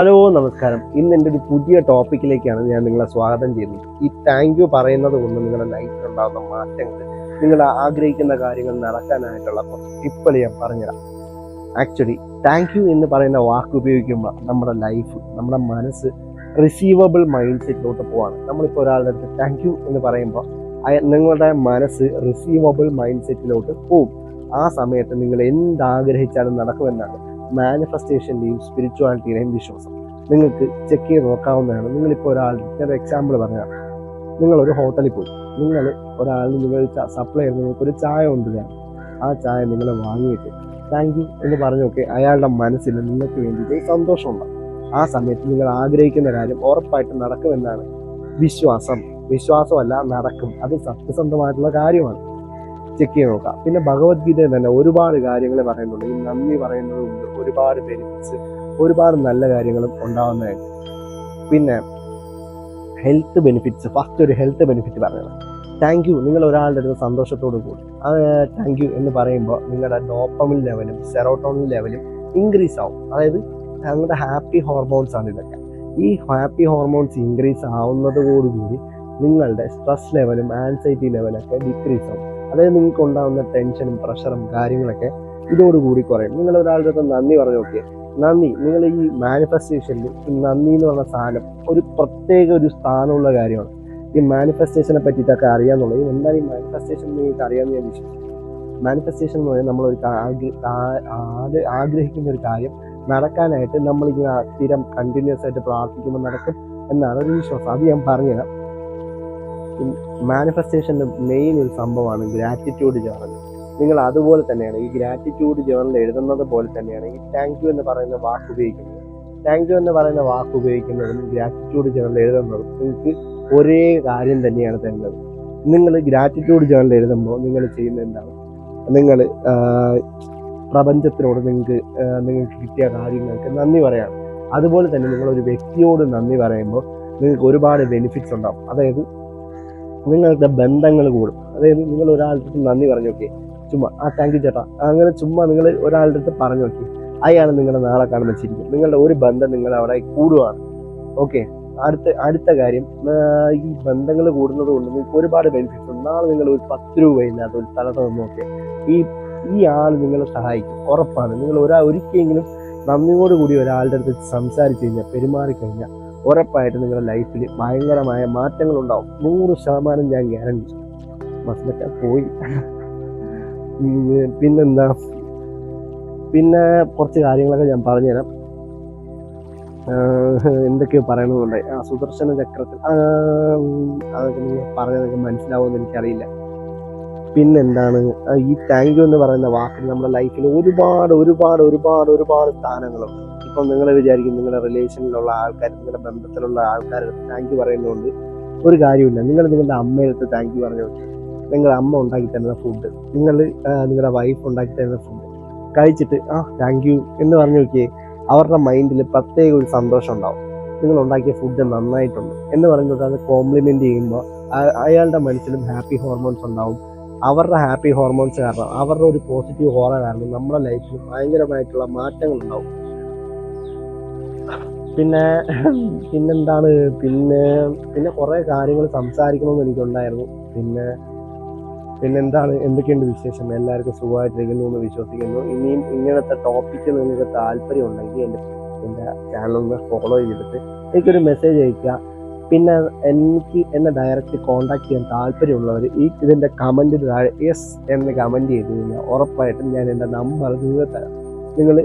Hello നമസ്കാരം. ഇന്ന് എന്റെ ഒരു പുതിയ ടോപ്പിക്കിലേക്കാണ് ഞാൻ നിങ്ങളെ സ്വാഗതം ചെയ്യുന്നത്. ഈ താങ്ക് യു പറയുന്നത് കൊണ്ട് നിങ്ങളുടെ ലൈഫിൽ ഉണ്ടാകുന്ന മാറ്റങ്ങൾ നിങ്ങൾ ആഗ്രഹിക്കുന്ന കാര്യങ്ങൾ നടക്കാനായിട്ടുള്ള ടിപ്പുകൾ ഞാൻ പറഞ്ഞുതരാം. ആക്ച്വലി താങ്ക് യു എന്ന് പറയുന്ന വാക്ക് ഉപയോഗിക്കുമ്പോൾ നമ്മുടെ ലൈഫ് നമ്മുടെ മനസ്സ് റിസീവബിൾ മൈൻഡ് സെറ്റിലോട്ട് പോവാണ്. നമ്മളിപ്പോൾ ഒരാളുടെ അടുത്ത് താങ്ക് യു എന്ന് പറയുമ്പോൾ നിങ്ങളുടെ മനസ്സ് റിസീവബിൾ മൈൻഡ് സെറ്റിലോട്ട് പോവും. ആ സമയത്ത് നിങ്ങൾ എന്താഗ്രഹിച്ചാലും നടക്കുമെന്നാണ് മാനിഫെസ്റ്റേഷന്റെയും സ്പിരിച്വാലിറ്റിയുടെയും വിശ്വാസം? നിങ്ങൾക്ക് ചെക്ക് ചെയ്ത് നോക്കാവുന്നതാണ്. നിങ്ങളിപ്പോൾ ഒരാൾ ഞാൻ എക്സാമ്പിൾ പറഞ്ഞാൽ നിങ്ങളൊരു ഹോട്ടലിൽ പോയി. നിങ്ങൾ ഒരാളിന് നിങ്ങൾ സപ്ലൈ ചെയ്ത് നിങ്ങൾക്ക് ഒരു ചായ കൊണ്ടുവരാണ് ആ ചായ നിങ്ങൾ വാങ്ങിയിട്ട് താങ്ക് യു എന്ന് പറഞ്ഞു നോക്കി അയാളുടെ മനസ്സിൽ നിങ്ങൾക്ക് വേണ്ടിയിട്ട് സന്തോഷമുണ്ട്. ആ സമയത്ത് നിങ്ങൾ ആഗ്രഹിക്കുന്ന കാര്യം ഉറപ്പായിട്ടും നടക്കുമെന്നാണ് വിശ്വാസം. വിശ്വാസമല്ല നടക്കും. അത് സത്യസന്ധമായിട്ടുള്ള കാര്യമാണ്. ചെക്ക് ചെയ്ത് നോക്കാം. പിന്നെ ഭഗവത്ഗീതയിൽ തന്നെ ഒരുപാട് കാര്യങ്ങൾ പറയുന്നുണ്ട്. ഈ നന്ദി പറയുന്നതുകൊണ്ട് ഒരുപാട് ബെനിഫിറ്റ്സ് ഒരുപാട് നല്ല കാര്യങ്ങളും ഉണ്ടാവുന്നതായിട്ട്. പിന്നെ ഹെൽത്ത് ബെനിഫിറ്റ്സ് ഫസ്റ്റ് ഒരു ഹെൽത്ത് ബെനിഫിറ്റ് പറയണം താങ്ക് യു നിങ്ങൾ ഒരാളുടെ അടുത്ത് സന്തോഷത്തോടു കൂടി. താങ്ക് യു എന്ന് പറയുമ്പോൾ നിങ്ങളുടെ ഡോപ്പമിൻ ലെവലും സെറോട്ടോണിൻ ലെവലും ഇൻക്രീസ് ആവും. അതായത് നിങ്ങളുടെ ഹാപ്പി ഹോർമോൺസ് ആണ് ഇതൊക്കെ. ഈ ഹാപ്പി ഹോർമോൺസ് ഇൻക്രീസ് ആവുന്നതോടുകൂടി നിങ്ങളുടെ സ്ട്രെസ് ലെവലും ആൻസൈറ്റി ലെവലൊക്കെ ഡിക്രീസ് ആവും. അതായത് നിങ്ങൾക്ക് ഉണ്ടാകുന്ന ടെൻഷനും പ്രഷറും കാര്യങ്ങളൊക്കെ ഇതോടുകൂടി കുറയും. നിങ്ങൾ ഒരാളുടെ അടുത്ത് നന്ദി പറഞ്ഞു നോക്കിയേ. നന്ദി. നിങ്ങൾ ഈ മാനിഫെസ്റ്റേഷനിൽ ഈ നന്ദി എന്ന് പറഞ്ഞ സാധനം ഒരു പ്രത്യേക ഒരു സ്ഥാനമുള്ള കാര്യമാണ്. ഈ മാനിഫെസ്റ്റേഷനെ പറ്റിയിട്ടൊക്കെ അറിയാന്നുള്ളത്. എന്താണ് ഈ മാനിഫെസ്റ്റേഷൻ നിങ്ങൾക്ക് അറിയാമെന്ന് ഞാൻ വിശ്വസിക്കുന്നു. മാനിഫെസ്റ്റേഷൻ എന്ന് പറഞ്ഞാൽ നമ്മൾ ഒരു ആഗ്രഹിക്കുന്ന ഒരു കാര്യം നടക്കാനായിട്ട് നമ്മളിങ്ങനെ സ്ഥിരം കണ്ടിന്യൂസ് ആയിട്ട് പ്രാർത്ഥിക്കുമ്പോൾ നടക്കും എന്നാണ് ഒരു വിശ്വാസം. അത് ഞാൻ പറഞ്ഞുതരാം. മാനിഫെസ്റ്റേഷന്റെ മെയിൻ ഒരു സംഭവമാണ് ഗ്രാറ്റിറ്റ്യൂഡ് ജേണൽ നിങ്ങൾ അതുപോലെ തന്നെയാണ് ഈ ഗ്രാറ്റിറ്റ്യൂഡ് ജേണൽ എഴുതുന്നത് പോലെ തന്നെയാണ് ഈ താങ്ക് യു എന്ന് പറയുന്ന വാക്ക് ഉപയോഗിക്കുന്നത്. താങ്ക് യു എന്ന് പറയുന്ന വാക്ക് ഉപയോഗിക്കുന്നതും ഗ്രാറ്റിറ്റ്യൂഡ് ജേണൽ എഴുതുന്നതും നിങ്ങൾക്ക് ഒരേ കാര്യം തന്നെയാണ് തരുന്നത്. നിങ്ങൾ ഗ്രാറ്റിറ്റ്യൂഡ് ജേണൽ എഴുതുമ്പോൾ നിങ്ങൾ ചെയ്യുന്നത് എന്താണ്? നിങ്ങൾ പ്രപഞ്ചത്തിനോട് നിങ്ങൾക്ക് നിങ്ങൾക്ക് കിട്ടിയ കാര്യങ്ങൾക്ക് നന്ദി പറയാം അതുപോലെ തന്നെ നിങ്ങൾ ഒരു വ്യക്തിയോട് നന്ദി പറയുമ്പോൾ നിങ്ങൾക്ക് ഒരുപാട് ബെനിഫിറ്റ്സ് ഉണ്ടാവും. അതായത് നിങ്ങളുടെ ബന്ധങ്ങൾ കൂടും. അതായത് നിങ്ങൾ ഒരാളുടെ നന്ദി പറഞ്ഞു നോക്കി. ചുമ്മാ ആ താങ്ക് യു ചേട്ടാ. അങ്ങനെ ചുമ്മാ നിങ്ങൾ ഒരാളുടെ അടുത്ത് പറഞ്ഞു നോക്കി. അയാൾ നിങ്ങളെ നാളെ കാണുമ്പോൾ ചിരിക്കും. നിങ്ങളുടെ ഒരു ബന്ധം നിങ്ങൾ അവിടെ കൂടുവാണ്. ഓക്കെ അടുത്ത അടുത്ത കാര്യം ഈ ബന്ധങ്ങൾ കൂടുന്നത് കൊണ്ട് നിങ്ങൾക്ക് ഒരുപാട് ബെനിഫിറ്റ്സ് ഉണ്ട്. നാളെ നിങ്ങൾ ഒരു പത്ത് രൂപ ഇല്ലാത്ത ഒരു സ്ഥലത്ത് നിന്ന് നോക്കി. ഈ ഈ ആൾ നിങ്ങളെ സഹായിക്കും. ഉറപ്പാണ്. നിങ്ങൾ ഒരാ ഒരിക്കലെങ്കിലും നന്ദിയോടുകൂടി ഒരാളുടെ അടുത്ത് സംസാരിച്ചു കഴിഞ്ഞാൽ പെരുമാറിക്കഴിഞ്ഞാൽ ഉറപ്പായിട്ട് നിങ്ങളുടെ ലൈഫിൽ ഭയങ്കരമായ മാറ്റങ്ങൾ ഉണ്ടാവും നൂറ് ശതമാനം ഞാൻ ഗ്യാരണ്ടി ബസ്സിലൊക്കെ പോയി. പിന്നെന്താ? പിന്നെ കുറച്ച് കാര്യങ്ങളൊക്കെ ഞാൻ പറഞ്ഞുതരാം. തരാം എന്തൊക്കെയോ പറയണമെന്നുണ്ട് ആ സുദർശന ചക്രത്തിൽ അതൊക്കെ നിങ്ങൾ പറഞ്ഞതൊക്കെ മനസ്സിലാവുമെന്ന് എനിക്കറിയില്ല. പിന്നെന്താണ്? ഈ താങ്ക് യു എന്ന് പറയുന്ന വാക്കിന് നമ്മുടെ ലൈഫിൽ ഒരുപാട് ഒരുപാട് ഒരുപാട് ഒരുപാട് സ്ഥാനങ്ങളുണ്ട്. ഇപ്പം നിങ്ങൾ വിചാരിക്കും നിങ്ങളുടെ റിലേഷനിലുള്ള ആൾക്കാർ നിങ്ങളുടെ ബന്ധത്തിലുള്ള ആൾക്കാർ താങ്ക് യു പറയുന്നതുകൊണ്ട് ഒരു കാര്യമില്ല നിങ്ങൾ നിങ്ങളുടെ അമ്മയടുത്ത് താങ്ക് യു പറഞ്ഞു നിങ്ങളുടെ അമ്മ ഉണ്ടാക്കി തരുന്ന ഫുഡ് നിങ്ങൾ നിങ്ങളുടെ വൈഫ് ഉണ്ടാക്കി തരുന്ന ഫുഡ് കഴിച്ചിട്ട് ആ താങ്ക് യു എന്ന് പറഞ്ഞു നോക്കിയേ അവരുടെ മൈൻഡിൽ പ്രത്യേക ഒരു സന്തോഷം ഉണ്ടാവും. നിങ്ങൾ ഉണ്ടാക്കിയ ഫുഡ് നന്നായിട്ടുണ്ട് എന്ന് പറഞ്ഞിട്ട് അത് കോംപ്ലിമെന്റ് ചെയ്യുമ്പോൾ അയാളുടെ മനസ്സിലും ഹാപ്പി ഹോർമോൺസ് ഉണ്ടാവും. അവരുടെ ഹാപ്പി ഹോർമോൺസ് കാരണം അവരുടെ ഒരു പോസിറ്റീവ് ഹോറ കാരണം നമ്മുടെ ലൈഫിൽ ഭയങ്കരമായിട്ടുള്ള മാറ്റങ്ങൾ ഉണ്ടാവും പിന്നെ പിന്നെന്താണ്? പിന്നെ പിന്നെ കുറേ കാര്യങ്ങൾ സംസാരിക്കണമെന്ന് എനിക്കുണ്ടായിരുന്നു. പിന്നെ പിന്നെന്താണ്? എന്തൊക്കെയുണ്ട് വിശേഷം? എല്ലാവർക്കും സുഖമായിട്ടിരിക്കുന്നു എന്ന് വിശ്വസിക്കുന്നു. ഇനിയും ഇങ്ങനത്തെ ടോപ്പിക്ക് നിങ്ങൾക്ക് താല്പര്യം ഉണ്ടെങ്കിൽ എന്റെ എന്റെ ചാനലൊന്ന് ഫോളോ ചെയ്തിട്ട് എനിക്കൊരു മെസ്സേജ് അയക്കുക പിന്നെ എനിക്ക് എന്നെ ഡയറക്റ്റ് കോൺടാക്ട് ചെയ്യാൻ താല്പര്യമുള്ളവർ ഈ ഇതിന്റെ കമന്റിൽ താഴെ യെസ് എന്ന് കമന്റ് ചെയ്ത് കഴിഞ്ഞാൽ ഉറപ്പായിട്ടും ഞാൻ എന്റെ നമ്പർ നിങ്ങൾക്ക് തരാം. നിങ്ങൾ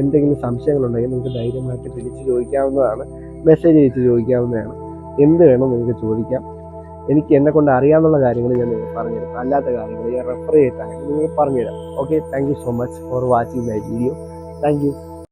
എന്തെങ്കിലും സംശയങ്ങളുണ്ടെങ്കിൽ നിങ്ങൾക്ക് ധൈര്യമായിട്ട് വിളിച്ച് ചോദിക്കാവുന്നതാണ്. മെസ്സേജ് അയച്ച് ചോദിക്കാവുന്നതാണ്. എന്ത് വേണം നിങ്ങൾക്ക് ചോദിക്കാം. എനിക്ക് എന്നെ കൊണ്ട് അറിയാവുന്ന കാര്യങ്ങൾ ഞാൻ നിങ്ങൾക്ക് പറഞ്ഞുതരാം. അല്ലാത്ത കാര്യങ്ങൾ ഞാൻ റെഫർ ചെയ്തിട്ടാണ് നിങ്ങൾ പറഞ്ഞുതരാം. Okay thank you so much for watching my video thank you